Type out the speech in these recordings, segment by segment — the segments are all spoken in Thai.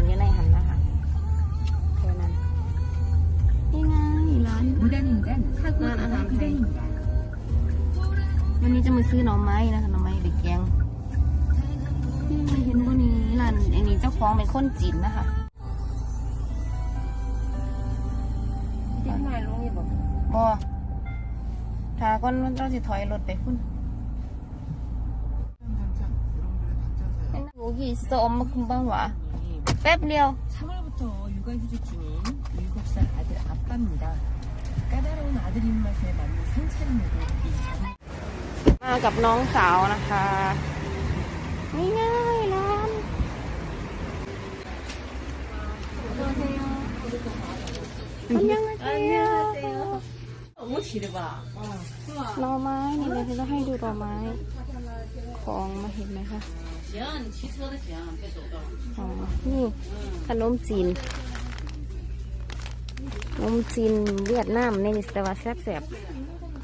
อยู่ในหันนะคะเท่านั้นนี่ไงร้าน 무단횡단 사고 난 방어 안 구간입니다. วันนี้จะมาซื้อหน่อไม้นะคะหน่อไม้ไปแกงนี่เห็นบนนี้ร้านไอ้นี่เจ้าของเป็นคนจีนนะคะ ที่มาลุงนี่บอก บอถ้าก่อนเราจะถอยรถไปคุณ여기 있어 엄마 금방 와 뺍เดียว 3월부터 육아휴직 중인 7살 아들 아빠입니다. 까다로운 아들 입맛에 맞는 상차림으로 이 장... มากับน้องสาวนะคะนี่ง่ายร้านอันยังไงเ 너무 지르봐. หน่อไม้นี่เลยเราให้ดูหน่อไม้ ของมาเห็นไหมคะ อ๋อนี่ขนมจีนขนมจีนเวียดนามในนิสตว่าแซ่บ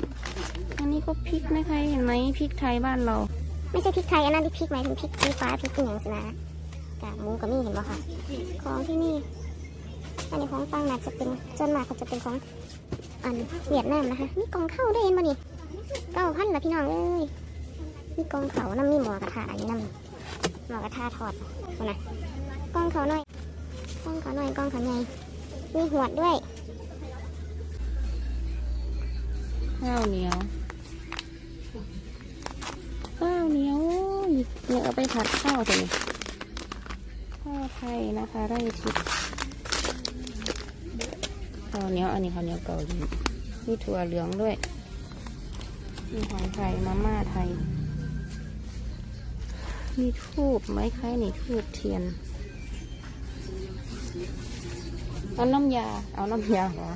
ๆอันนี้ก็พริกนะคะเห็นไหมพริกไทยบ้านเรา ไม่ใช่พริกไทยอันนั้นพริกหมายถึงพริกชี้ฟ้าพริกเหนียงสินะกากหมูกับนี่เห็นป่ะค่ะ ของที่นี่ อันนี้ของตังหนักจะเป็นส่วนมากก็จะเป็นของอันเวียดนามนะคะมีกองข้าวด้วยเห็นป่ะนี่เก้าพันละพี่น้องเอ้ยมีกองเขาน้ำมีหมอกระทะอันนี้น้ำ หมอกระทะทอดเอานะกล้องเขาหน่อยกล้องเขาหน่อยกล้องเขาใหญ่มีหัวดด้วยข้าวเหนียวข้าวเหนียวเนี่ยเอาไปผัดข้าวเถอะข้าวไทยนะคะไร่ทิพย์ข้าวเหนียวอันนี้ข้าวเหนียวเกาหลีมีถั่วเหลืองด้วยมีหอยไทยมาม่าไทย มีทูบไม้คล้ายนี่ทูบเทียน เอาน้ำยา เอาน้ำยาเหรอ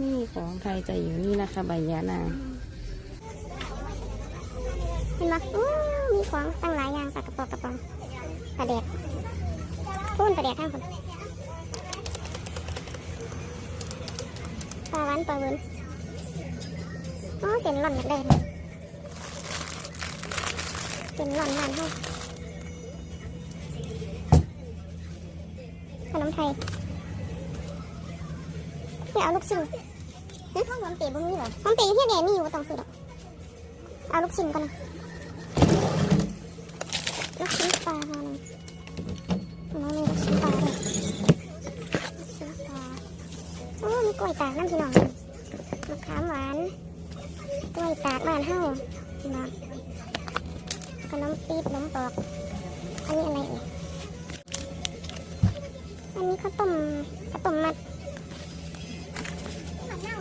นี่ของไทยจะอยู่นี่นะคะใบยานางเห็นป่ะมีของตั้งหลายอย่างปากระป๋องกระป๋องปลาแดกพูนปลาแดกข้างคนปลาหวานปลาเวินอ๋อเส้นหล่นอยากได้เลย เส้นหล่อนหวานให้ขนมไทยไม่เอาลูกชิ้นเฮ้ยห้องหอมเต๋บ่มีเหรอหอมเต๋อยู่ที่ไหนมีอยู่บ่ต้องซื้อหรอกเอาลูกชิ้นก่อนนะลูกชิ้นปลาพอหนึ่งน้องมีลูกชิ้นปลาด้วยลูกชิ้นปลาโอ้มีกล้วยตากน้ำพี่น้องมะขามหวานกล้วยตากบ้านเฮามาข นมปี๊บขนมปอก อันนี้อะไรเอ่ยอันนี้ข้าวต้มข้าวต้มมัดมะนาว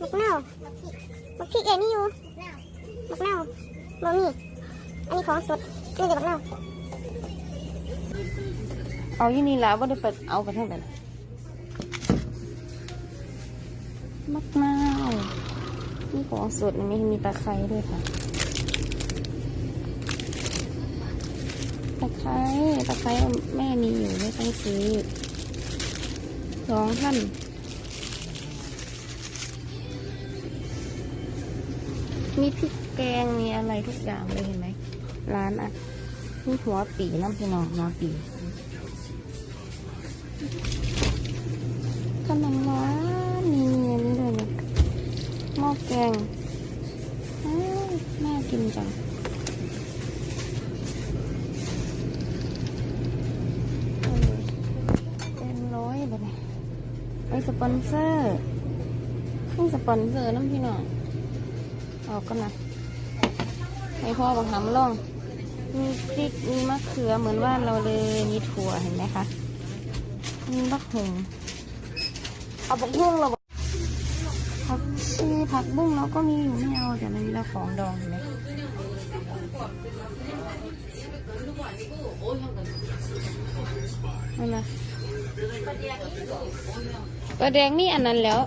มะนาวมะพริกเอ็นี่อยู่มะนาวบ่มีอันนี้ของสดนี่เดี๋ยวบักเน่าเอายี่นี่ละว่าได้ไปเอาไปทางไหนมะนาวนี่ของสดนะมีมีตะไคร้ด้วยค่ะะไคร้ตะไคร้แม่มีอยู่ไม่ต้องซื้อสองท่านมีพริกแกงมีอะไรทุกอย่างเลยเห็นไหมร้านอะมีหัวปีน้ำพี่น้องหัวปีขนมหวานมีอันนี้ด้วยเนี่ยหม้อแกงอ้าวน่ากินจังเออเป็นร้อยแบบนี้ ไอสปอนเซอร์ให้สปอนเซอร์น้ำพี่น้องออกกันนะให้พ่อบังคับล่อง มีพริกมีมะเขือเหมือนบ้านเราเลย มีถั่วเห็นไหมคะ มีบักหงเอาบักบุ้งเราผักชีผักบุ้งเราก็มีอยู่ไม่เอาแต่มันมีเราของดองเห็นไหมนั่นนะ ปลาแดงนี่อันนั้นแล้ว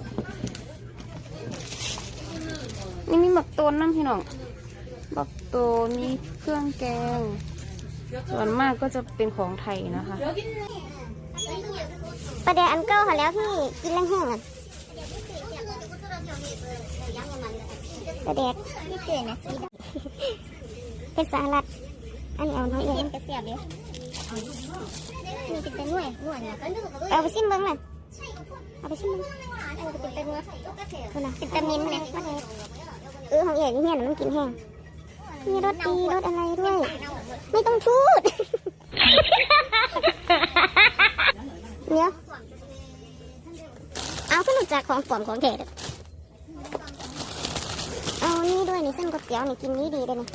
นี่มีหมักต้นน้ำพี่น้องบักโตมีเครื่องแกง ส่วนมากก็จะเป็นของไทยนะคะประเดี๋ยวอันเก้าค่ะแล้วที่กินแห้งๆอะประเดี๋ยวนี่เกินนะเป็นสาลัดอันนี้เอาน้อยเองกระเสียบเลย มีเป็นเป็นหน่วยหน่วยเนี่ยเอาไปซิมเบิ้งเลยเอาไปซิมเบิ้งเป็นเป็นหน่วยคนน่ะเป็นตะมินเนี่ยเออของเอกนี่เนี่ยมันกินแห้งมีรสดีรสอะไรด้วย ไม่ต้องพูดเดี๋ยวเอาขึ้นจากของปลอมของแท้เด้อเอานี่ด้วยนี่เส้นก๋วยเตี๋ยวนี่กินนี่ดีเลยนี่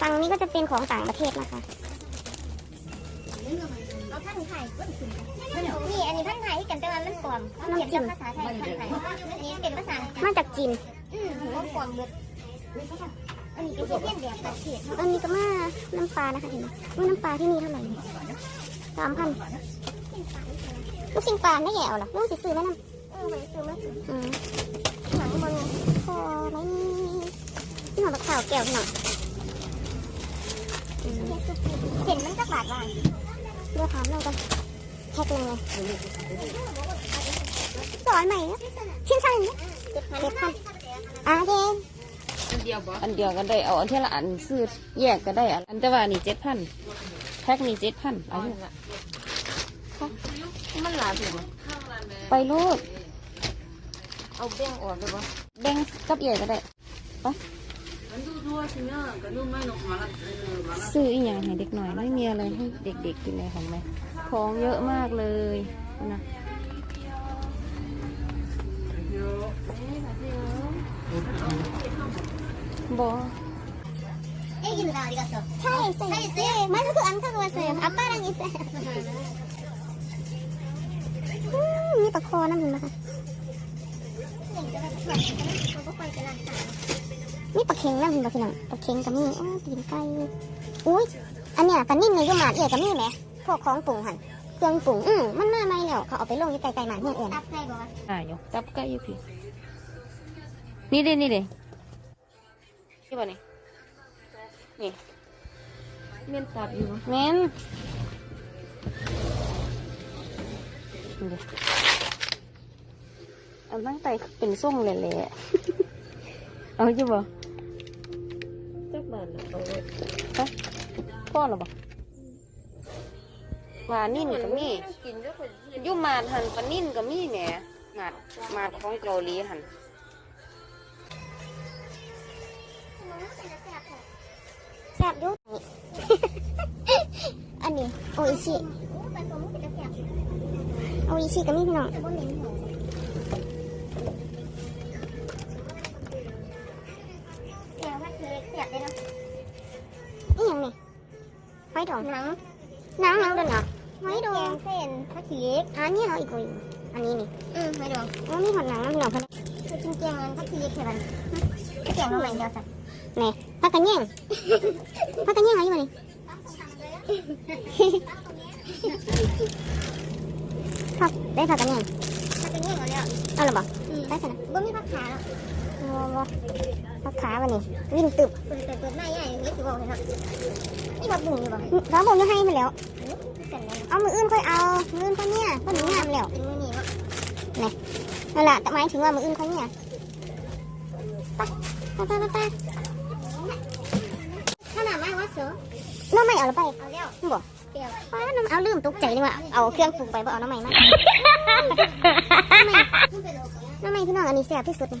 ฝั่งนี้ก็จะเป็นของต่างประเทศนะคะ เอาท่านไทยนี่อันนี้ท่านไทยที่กันแต่ว่ามันปลอมเขียนเป็นภาษาไทยท่านไทยอันนี้เป็นภาษามาจากจีนอืมถือว่าปลอมหมดอันนี้เป็นเพี้ยนแบบประเทศอันนี้ก็มาน้ำปลานะคะเห็นไหมน้ำปลาที่นี่เท่าไหร่สามพันลูกชิ้นปลาไม่แย่เอาหรอลูกสิซื้อไหมน้ำเออไปซื้อมาอืมหนังมันพอไหมนี่หอมข้าวแก้วพี่องอืมเส้นมันจะบาดว่าเดี๋ยวถามเรากันแพ็คยังไงสอนใหม่นะชิ้นสั้นเนี่ยเจ็ดพันเจ็ดพันอะโอเคอันเดียวก็ได้เอาอันเท่าละอันซื้อแยกก็ได้อันอันแต่ว่านี่เจ็ดพันแพ็คนี่เจ็ดพันเอาอยู่มันหลายถูกไปรูดเอาแบ่งออกเลยปะแบ่งกับใหญ่ก็ได้ไป ซื้ออีกอย่างให้เด็กหน่อยไม่มีอะไรให้เด็กๆกินเลยของแม่ของเยอะมากเลยนะบอ 애 기는 나 어디 갔어? 차에 있어요 차에 있어요? 네 마스크 안 타고 왔어요 아빠랑 있어요 음, 이ปลาคอ นี่ปลาเค็งนะคุณปลาเค็งปลาเค็งกับนี่อ้าตีนไก่อุ้ยอันเนี้ยกันนิ่มในยุมาเอียกับนี่ไหมพวกของปรุงหันเครื่องปรุงอืมมันมาไหมเนี่ยเขาเอาไปลงยี่ไก่ไก่หมาเนี่ยเองตับไก่บ่อ่าอยู่ตับไก่ยู่พี่นี่เลยนี่เลยที่บ่นี่นี่เมนตับอยู่เมนเอาตั้งแต่เป็นส่งเลยเลยเอาใช่บ่ บาทละเอาเลยฮะพ่อหรอบ่ว่านิ่นก็มีอยุ่มาดหันปลานิ่นก็มีแหมมาดมาดของเกาหลีหันแซ่บอยุอันนี้โออิชิโออิชิกับนี่พี่น้องเสียว่าเค้กเสียบได้เนาะนี่ยังนี่ หอยดองหนังหนังหนังเดินเหรอหอยดอแกงงเส้นข้าวเค้กอันนี้เหรออีกคนอันนี้นี่อืมไม่ดองอ๋อมีหอดหนังนะพี่น้องเพิ่นคือจริงๆมันข้าวเค้กแค่บันแกงมาใหม่เดียวสักนี่พักกันแย่งพักกันแย่งอะไรอยู่นี่พักได้พักกันแย่งถ้าเป็นอย่างนี้แล้วเอาหรือเปล่าอืมได้สินะบ่มีผักขาแล้วโอ้โห พักขาวันนี้วิ่งตึบเปิดเปิดหน้าใหญ่อย่างนี้สิบอกเลยเนาะนี่ผักบุ้งอยู่บ่แล้วผมจะให้ไปแล้วเสร็จแล้ว เอามืออื่นค่อยเอา มืออื่นค่อยเนี่ยก็หนีงามแล้วเป็นมื้อนี้เนาะนั่นแหละแต่หมายถึงว่ามืออื่นค่อยเนี่ยไปไปไปไปถ้าหนาไม่ว่าเสือน้องไม่เอาหรือไปเอาแล้วบอกเปรี้ยวป้าน้ำเอาลืมตกใจเลยว่าเอาเครื่องปรุงไปบ่เอาน้ำใหม่มาน้ำใหม่พี่น้องอันนี้แซ่บที่สุดนี่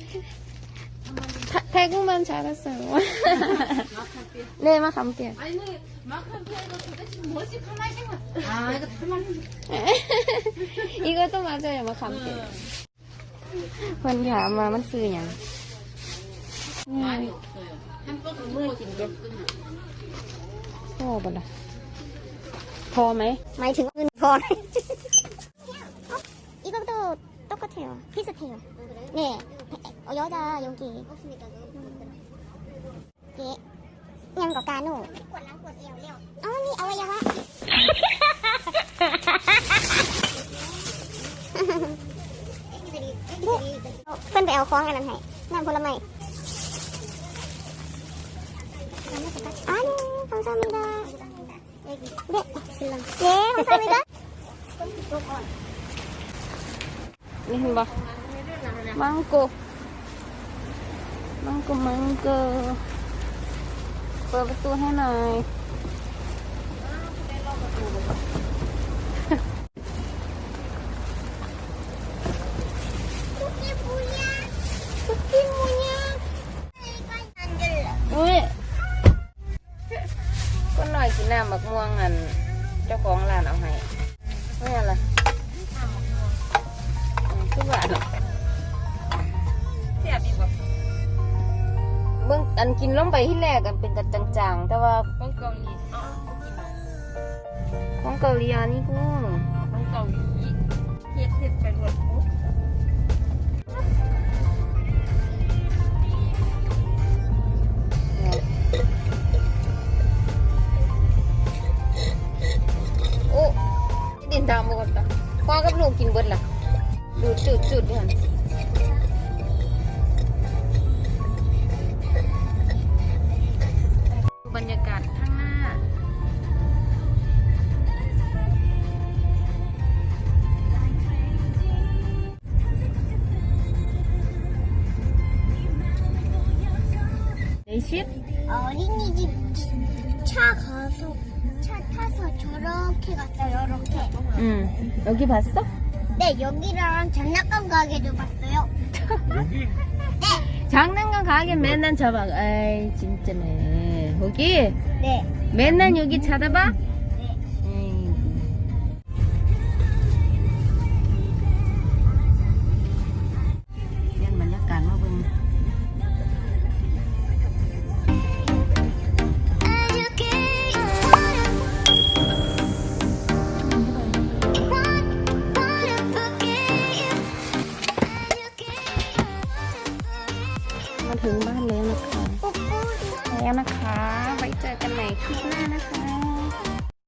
มะขามมะขามเปียกนี่ แท็กมันชาละสังเล่มะขามเปียก 아, 이거 타만 이것도 맞아요, 막 감기. เพิ่นถามมามันซื้อหยัง 많이 없어요. 햄버거 먹어도 몇 끈. พอบ่ล่ะพอไหม หมายถึงเงินพอไหม 이것도 똑같아요. 비슷해요. 네. 어, 여자 여기 없으니까 이게 ยังกับกาโน่ กดน้ำกดเอวเร็ว อ๋อนี่อวัยวะ เพิ่นไปเอาของอันนั้นให้น้ำผลไม้อันนี้ของซามิดาเด็กเย้ของซามิดา นี่เห็นปะมังโก มังโกมังโกเปิดประตู อันกินลงไปที่แรกกันเป็นแต่จางๆ แต่ว่าของเกาหลีของเกาหลีอันนี้กูของเกาหลีเฮ็ดเฮ็ดไปรวดปุ๊บโอ้ดินดำหมดละพ่อกับลูกกินเบิดล่ะดูดจุดจุดนี่หั่ 어린이집? 어린이집 차 가서 차 타서 저렇게 갔어요. 이렇게. 응. 여기 봤어? 네, 여기랑 장난감 가게도 봤어요. 여기? 네. 장난감 가게 맨날 잡아 에이 진짜네. 거기? 네. 맨날 여기 찾아봐?